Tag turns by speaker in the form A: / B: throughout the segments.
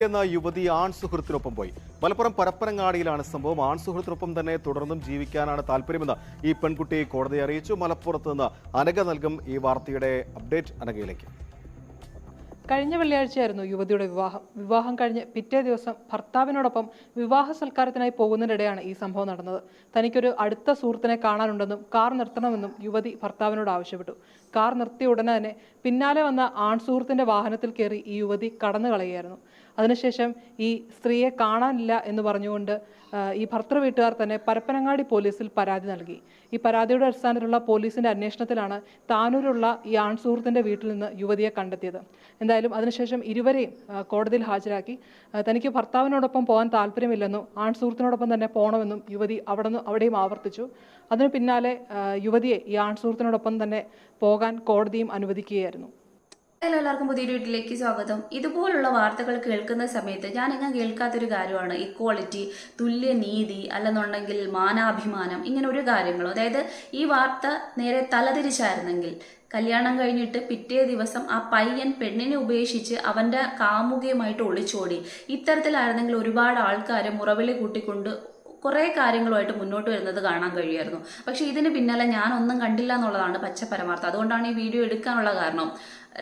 A: എന്ന യുവതി ആൺ സുഹൃത്തിനൊപ്പം പോയി. മലപ്പുറം പരപ്പനങ്ങാടിയിലാണ് സംഭവം. ആൺ സുഹൃത്തിനൊപ്പം തന്നെ തുടർന്നും ജീവിക്കാനാണ് താല്പര്യമെന്ന് ഈ പെൺകുട്ടി കോടതിയെ അറിയിച്ചു. മലപ്പുറത്ത് നിന്ന് അനഘ നൽകും ഈ വാർത്തയുടെ അപ്ഡേറ്റ് അനഘയിലേക്ക്.
B: കഴിഞ്ഞ വെള്ളിയാഴ്ചയായിരുന്നു യുവതിയുടെ വിവാഹം. വിവാഹം കഴിഞ്ഞ് പിറ്റേ ദിവസം ഭർത്താവിനോടൊപ്പം വിവാഹ സൽക്കാരത്തിനായി പോകുന്നതിനിടെയാണ് ഈ സംഭവം നടന്നത്. തനിക്കൊരു അടുത്ത സുഹൃത്തിനെ കാണാനുണ്ടെന്നും കാർ നിർത്തണമെന്നും യുവതി ഭർത്താവിനോട് ആവശ്യപ്പെട്ടു. കാർ നിർത്തിയ ഉടനെ തന്നെ പിന്നാലെ വന്ന ആൺ സുഹൃത്തിന്റെ വാഹനത്തിൽ കയറി ഈ യുവതി കടന്നു കളയുകയായിരുന്നു അതിനുശേഷം ഈ സ്ത്രീയെ കാണാനില്ല എന്ന് പറഞ്ഞുകൊണ്ട് ഈ ഭർത്തൃ വീട്ടുകാർ തന്നെ പരപ്പനങ്ങാടി പോലീസിൽ പരാതി നൽകി. ഈ പരാതിയുടെ അടിസ്ഥാനത്തിലുള്ള പോലീസിന്റെ അന്വേഷണത്തിലാണ് താനൂരുള്ള ഈ ആൺ സുഹൃത്തിന്റെ വീട്ടിൽ നിന്ന് യുവതിയെ കണ്ടെത്തിയത്. എന്തായാലും അതിനുശേഷം ഇരുവരെയും കോടതിയിൽ ഹാജരാക്കി. തനിക്ക് ഭർത്താവിനോടൊപ്പം പോകാൻ താല്പര്യമില്ലെന്നും ആൺ സുഹൃത്തിനോടൊപ്പം തന്നെ പോകണമെന്നും യുവതി അവിടെ നിന്ന് അവിടെയും ആവർത്തിച്ചു. അതിനു പിന്നാലെ യുവതിയെ ഈ ആൺ സുഹൃത്തിനോടൊപ്പം തന്നെ പോകാൻ കോടതിയും അനുവദിക്കുകയായിരുന്നു.
C: ഹലോ എല്ലാവർക്കും പുതിയൊരു വീട്ടിലേക്ക് സ്വാഗതം. ഇതുപോലുള്ള വാർത്തകൾ കേൾക്കുന്ന സമയത്ത് ഞാൻ എങ്ങനെ കേൾക്കാത്തൊരു കാര്യമാണ്. ഇക്വാളിറ്റി തുല്യ നീതി അല്ലെന്നുണ്ടെങ്കിൽ മാനാഭിമാനം ഇങ്ങനെ ഒരു കാര്യങ്ങളും. അതായത് ഈ വാർത്ത നേരെ തലതിരിച്ചായിരുന്നെങ്കിൽ കല്യാണം കഴിഞ്ഞിട്ട് പിറ്റേ ദിവസം ആ പയ്യൻ പെണ്ണിനെ ഉപേക്ഷിച്ച് അവന്റെ കാമുകയുമായിട്ട് ഒളിച്ചോടി. ഇത്തരത്തിലായിരുന്നെങ്കിൽ ഒരുപാട് ആൾക്കാരെ മുറവിളി കൂട്ടിക്കൊണ്ട് കുറേ കാര്യങ്ങളുമായിട്ട് മുന്നോട്ട് വരുന്നത് കാണാൻ കഴിയുമായിരുന്നു. പക്ഷേ ഇതിന് പിന്നാലെ ഞാനൊന്നും കണ്ടില്ല എന്നുള്ളതാണ് പച്ച പരമാർത്ഥം. അതുകൊണ്ടാണ് ഈ വീഡിയോ എടുക്കാനുള്ള കാരണം.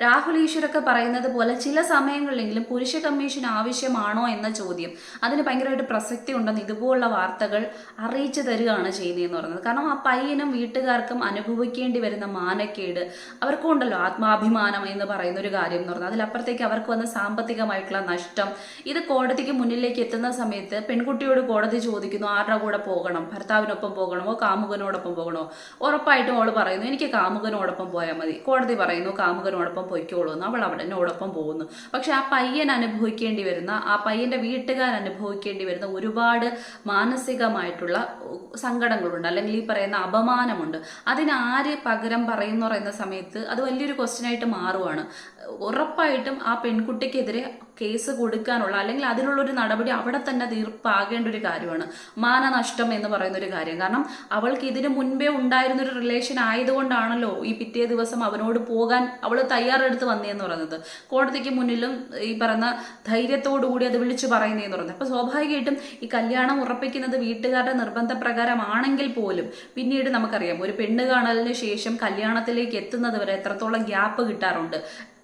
C: രാഹുൽ ഈശ്വരൊക്കെ പറയുന്നത് പോലെ ചില സമയങ്ങളിലെങ്കിലും പുരുഷ കമ്മീഷൻ ആവശ്യമാണോ എന്ന ചോദ്യം. അതിന് ഭയങ്കരമായിട്ട് പ്രസക്തി ഉണ്ടെന്ന് ഇതുപോലുള്ള വാർത്തകൾ അറിയിച്ചു തരികയാണ് ചെയ്യുന്നതെന്ന് പറയുന്നത്. കാരണം ആ പയ്യനും വീട്ടുകാർക്കും അനുഭവിക്കേണ്ടി വരുന്ന മാനക്കേട് അവർക്കും ഉണ്ടല്ലോ ആത്മാഭിമാനം എന്ന് പറയുന്ന ഒരു കാര്യം എന്ന് പറഞ്ഞാൽ. അതിലപ്പുറത്തേക്ക് അവർക്ക് വന്ന സാമ്പത്തികമായിട്ടുള്ള നഷ്ടം. ഇത് കോടതിക്ക് മുന്നിലേക്ക് എത്തുന്ന സമയത്ത് പെൺകുട്ടിയോട് കോടതി ചോദിക്കുന്നു ആരുടെ കൂടെ പോകണം? ഭർത്താവിനൊപ്പം പോകണമോ കാമുകനോടൊപ്പം പോകണോ ഉറപ്പായിട്ടും അവൾ പറയുന്നു എനിക്ക് കാമുകനോടൊപ്പം പോയാൽ മതി. കോടതി പറയുന്നു കാമുകനോടൊപ്പം പൊയ്ക്കോളൂ എന്ന് അവൾ അവിടെ എന്നോടൊപ്പം പോകുന്നു. പക്ഷെ ആ പയ്യൻ അനുഭവിക്കേണ്ടി വരുന്ന ആ പയ്യന്റെ വീട്ടുകാർ അനുഭവിക്കേണ്ടി വരുന്ന ഒരുപാട് മാനസികമായിട്ടുള്ള സങ്കടങ്ങളുണ്ട്. അല്ലെങ്കിൽ ഈ പറയുന്ന അപമാനമുണ്ട്. അതിനാര് പകരം പറയുന്നു പറയുന്ന സമയത്ത് അത് വലിയൊരു ക്വസ്റ്റ്യൻ ആയിട്ട് മാറുവാണ്. ഉറപ്പായിട്ടും ആ പെൺകുട്ടിക്കെതിരെ കേസ് കൊടുക്കാനുള്ള അല്ലെങ്കിൽ അതിനുള്ള ഒരു നടപടി അവിടെ തന്നെ തീർപ്പാകേണ്ട ഒരു കാര്യമാണ്. മാനനഷ്ടം എന്ന് പറയുന്ന ഒരു കാര്യം. കാരണം അവൾക്ക് ഇതിനു മുൻപേ ഉണ്ടായിരുന്ന ഒരു റിലേഷൻ ആയതുകൊണ്ടാണല്ലോ ഈ പിറ്റേ ദിവസം അവനോട് പോകാൻ അവൾ തയ്യാറെടുത്ത് വന്നതെന്ന് പറയുന്നത്. കോടതിക്ക് മുന്നിലും ഈ പറയുന്ന ധൈര്യത്തോടുകൂടി അത് വിളിച്ചു പറയുന്നതെന്ന് പറയുന്നത്. അപ്പൊ സ്വാഭാവികമായിട്ടും ഈ കല്യാണം ഉറപ്പിക്കുന്നത് വീട്ടുകാരുടെ നിർബന്ധപ്രകാരമാണെങ്കിൽ പോലും പിന്നീട് നമുക്കറിയാം ഒരു പെണ്ണ് കാണലിന് ശേഷം കല്യാണത്തിലേക്ക് എത്തുന്നത് വരെ എത്രത്തോളം ഗ്യാപ്പ് കിട്ടാറുണ്ട്.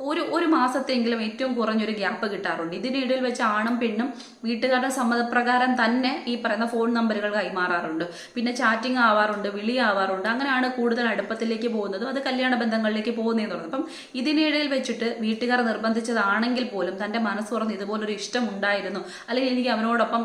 C: ഒരു ഒരു മാസത്തെങ്കിലും ഏറ്റവും കുറഞ്ഞൊരു ഗ്യാപ്പ് കിട്ടാറുണ്ട്. ഇതിനിടയിൽ വെച്ച് ആണും പെണ്ണും വീട്ടുകാരുടെ സമ്മതപ്രകാരം തന്നെ ഈ പറയുന്ന ഫോൺ നമ്പറുകൾ കൈമാറാറുണ്ട്. പിന്നെ ചാറ്റിംഗ് ആവാറുണ്ട് വിളി ആവാറുണ്ട്. അങ്ങനെയാണ് കൂടുതൽ അടുപ്പത്തിലേക്ക് പോകുന്നതും. അത് കല്യാണ ബന്ധങ്ങളിലേക്ക് പോകുന്നതെന്ന് പറയുന്നത്. അപ്പം ഇതിനിടയിൽ വെച്ചിട്ട് വീട്ടുകാർ നിർബന്ധിച്ചതാണെങ്കിൽ പോലും തന്റെ മനസ്സ് തുറന്ന് ഇതുപോലൊരു ഇഷ്ടം ഉണ്ടായിരുന്നു. അല്ലെങ്കിൽ എനിക്ക് അവനോടൊപ്പം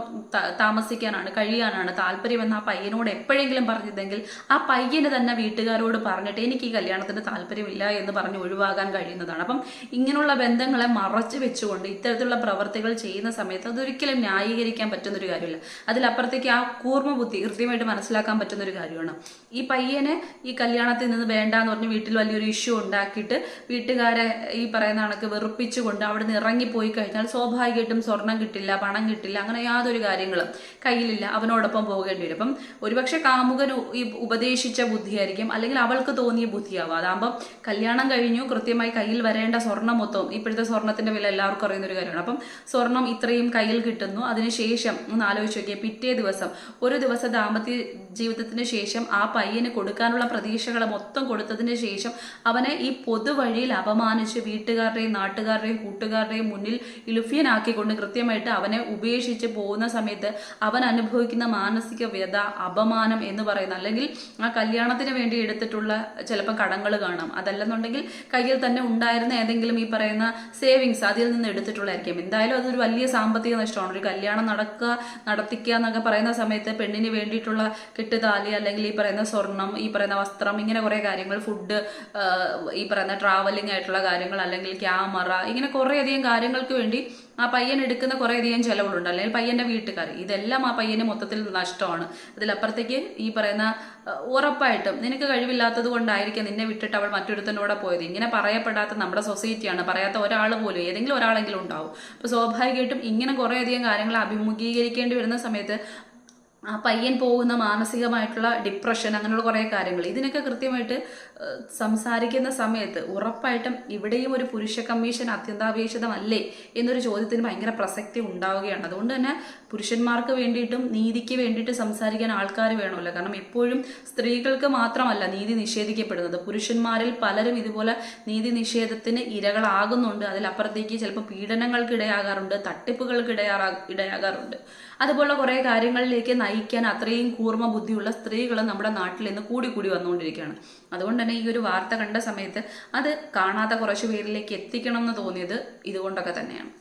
C: താമസിക്കാനാണ് കഴിയാനാണ് താല്പര്യമെന്ന് ആ പയ്യനോട് എപ്പോഴെങ്കിലും പറഞ്ഞിരുന്നെങ്കിൽ ആ പയ്യന് തന്നെ വീട്ടുകാരോട് പറഞ്ഞിട്ട് എനിക്ക് ഈ കല്യാണത്തിന് താല്പര്യമില്ല എന്ന് പറഞ്ഞ് ഒഴിവാകാൻ കഴിയുന്നതാണ്. അപ്പം ഇങ്ങനെയുള്ള ബന്ധങ്ങളെ മറച്ചു വെച്ചുകൊണ്ട് ഇത്തരത്തിലുള്ള പ്രവർത്തികൾ ചെയ്യുന്ന സമയത്ത് അതൊരിക്കലും ന്യായീകരിക്കാൻ പറ്റുന്ന ഒരു കാര്യമില്ല. അതിലപ്പുറത്തേക്ക് ആ കൂർമ്മ ബുദ്ധി കൃത്യമായിട്ട് മനസ്സിലാക്കാൻ പറ്റുന്ന ഒരു കാര്യമാണ്. ഈ പയ്യനെ ഈ കല്യാണത്തിൽ നിന്ന് വേണ്ട എന്ന് പറഞ്ഞ് വീട്ടിൽ വലിയൊരു ഇഷ്യൂ ഉണ്ടാക്കിയിട്ട് വീട്ടുകാരെ ഈ പറയുന്ന കണക്ക് വെറുപ്പിച്ചുകൊണ്ട് അവിടെ നിന്ന് ഇറങ്ങിപ്പോയി കഴിഞ്ഞാൽ സ്വാഭാവികമായിട്ടും സ്വർണം കിട്ടില്ല പണം കിട്ടില്ല അങ്ങനെ യാതൊരു കാര്യങ്ങളും കയ്യിലില്ല അവനോടൊപ്പം പോകേണ്ടി വരും. അപ്പം ഒരുപക്ഷെ കാമുകൻ ഈ ഉപദേശിച്ച ബുദ്ധിയായിരിക്കും അല്ലെങ്കിൽ അവൾക്ക് തോന്നിയ ബുദ്ധിയാവും. അതാകുമ്പം കല്യാണം കഴിഞ്ഞു കൃത്യമായി കയ്യിൽ വരേണ്ട സ്വർണം മൊത്തം ഇപ്പോഴത്തെ സ്വർണത്തിന്റെ വില എല്ലാവർക്കും അറിയുന്ന ഒരു കാര്യമാണ്. അപ്പം സ്വർണം ഇത്രയും കയ്യിൽ കിട്ടുന്നു. അതിനുശേഷം ഒന്ന് ആലോചിച്ച് നോക്കിയാൽ പിറ്റേ ദിവസം ഒരു ദിവസം ദാമ്പത്യ ജീവിതത്തിന് ശേഷം ആ പയ്യന് കൊടുക്കാനുള്ള പ്രതീക്ഷകൾ മൊത്തം കൊടുത്തതിന് ശേഷം അവനെ ഈ പൊതുവഴിയിൽ അപമാനിച്ച് വീട്ടുകാരുടെയും നാട്ടുകാരുടെയും കൂട്ടുകാരുടെയും മുന്നിൽ ഇലുഫ്യനാക്കിക്കൊണ്ട് കൃത്യമായിട്ട് അവനെ ഉപേക്ഷിച്ച് പോകുന്ന സമയത്ത് അവൻ അനുഭവിക്കുന്ന മാനസിക വ്യത അപമാനം എന്ന് പറയുന്ന അല്ലെങ്കിൽ ആ കല്യാണത്തിന് വേണ്ടി എടുത്തിട്ടുള്ള ചിലപ്പോൾ കടങ്ങൾ കാണാം. അതല്ലെന്നുണ്ടെങ്കിൽ കയ്യിൽ തന്നെ ഉണ്ടായിരുന്ന ഏതെങ്കിലും ഈ പറയുന്ന സേവിങ്സ് അതിൽ നിന്ന് എടുത്തിട്ടുള്ളതായിരിക്കും. എന്തായാലും അതൊരു വലിയ സാമ്പത്തിക നഷ്ടമാണ്. ഒരു കല്യാണം നടക്കുക നടത്തിക്കുക എന്നൊക്കെ പറയുന്ന സമയത്ത് പെണ്ണിന് വേണ്ടിയിട്ടുള്ള കെട്ടുതാലി അല്ലെങ്കിൽ ഈ പറയുന്ന സ്വർണം ഈ പറയുന്ന വസ്ത്രം ഇങ്ങനെ കുറേ കാര്യങ്ങൾ ഫുഡ് ഈ പറയുന്ന ട്രാവലിംഗ് ആയിട്ടുള്ള കാര്യങ്ങൾ അല്ലെങ്കിൽ ക്യാമറ ഇങ്ങനെ കുറേയധികം കാര്യങ്ങൾക്ക് വേണ്ടി ആ പയ്യൻ എടുക്കുന്ന കുറേയധികം ചിലവുകളുണ്ട്. അല്ലെങ്കിൽ പയ്യന്റെ വീട്ടുകാർ. ഇതെല്ലാം ആ പയ്യന് മൊത്തത്തിൽ നഷ്ടമാണ്. ഇതിലപ്പുറത്തേക്ക് ഈ പറയുന്ന ഉറപ്പായിട്ടും നിനക്ക് കഴിവില്ലാത്തത് കൊണ്ടായിരിക്കും നിന്നെ വിട്ടിട്ട് അവൾ മറ്റൊരുത്തന്റെ കൂടെ പോയത്. ഇങ്ങനെ പറയപ്പെടാത്ത നമ്മുടെ സൊസൈറ്റിയാണ്. പറയാത്ത ഒരാൾ പോലും ഏതെങ്കിലും ഒരാളെങ്കിലും ഉണ്ടാവും. അപ്പോൾ സ്വാഭാവികമായിട്ടും ഇങ്ങനെ കുറേയധികം കാര്യങ്ങൾ അഭിമുഖീകരിക്കേണ്ടി വരുന്ന സമയത്ത് ആ പയ്യൻ പോകുന്ന മാനസികമായിട്ടുള്ള ഡിപ്രഷൻ അങ്ങനെയുള്ള കുറേ കാര്യങ്ങൾ. ഇതിനൊക്കെ കൃത്യമായിട്ട് സംസാരിക്കുന്ന സമയത്ത് ഉറപ്പായിട്ടും ഇവിടെയും ഒരു പുരുഷ കമ്മീഷൻ അത്യന്താപേക്ഷിതമല്ലേ എന്നൊരു ചോദ്യത്തിന് ഭയങ്കര പ്രസക്തി ഉണ്ടാവുകയാണ്. അതുകൊണ്ട് തന്നെ പുരുഷന്മാർക്ക് വേണ്ടിയിട്ടും നീതിക്ക് വേണ്ടിയിട്ട് സംസാരിക്കാൻ ആൾക്കാർ വേണമല്ലോ. കാരണം എപ്പോഴും സ്ത്രീകൾക്ക് മാത്രമല്ല നീതി നിഷേധിക്കപ്പെടുന്നത്. പുരുഷന്മാരിൽ പലരും ഇതുപോലെ നീതി നിഷേധത്തിന് ഇരകളാകുന്നുണ്ട്. അതിലപ്പുറത്തേക്ക് ചിലപ്പോൾ പീഡനങ്ങൾക്ക് ഇടയാകാറുണ്ട് തട്ടിപ്പുകൾക്ക് ഇടയാറാ ഇടയാകാറുണ്ട്. അതുപോലുള്ള കുറേ കാര്യങ്ങളിലേക്ക് നയിക്കാൻ അത്രയും കൂർമ്മ ബുദ്ധിയുള്ള സ്ത്രീകൾ നമ്മുടെ നാട്ടിൽ നിന്ന് കൂടി കൂടി വന്നുകൊണ്ടിരിക്കുകയാണ്. അതുകൊണ്ട് തന്നെ ഈ ഒരു വാർത്ത കണ്ട സമയത്ത് അത് കാണാത്ത കുറച്ച് പേരിലേക്ക് എത്തിക്കണം എന്ന് തോന്നിയത് ഇതുകൊണ്ടൊക്കെ തന്നെയാണ്.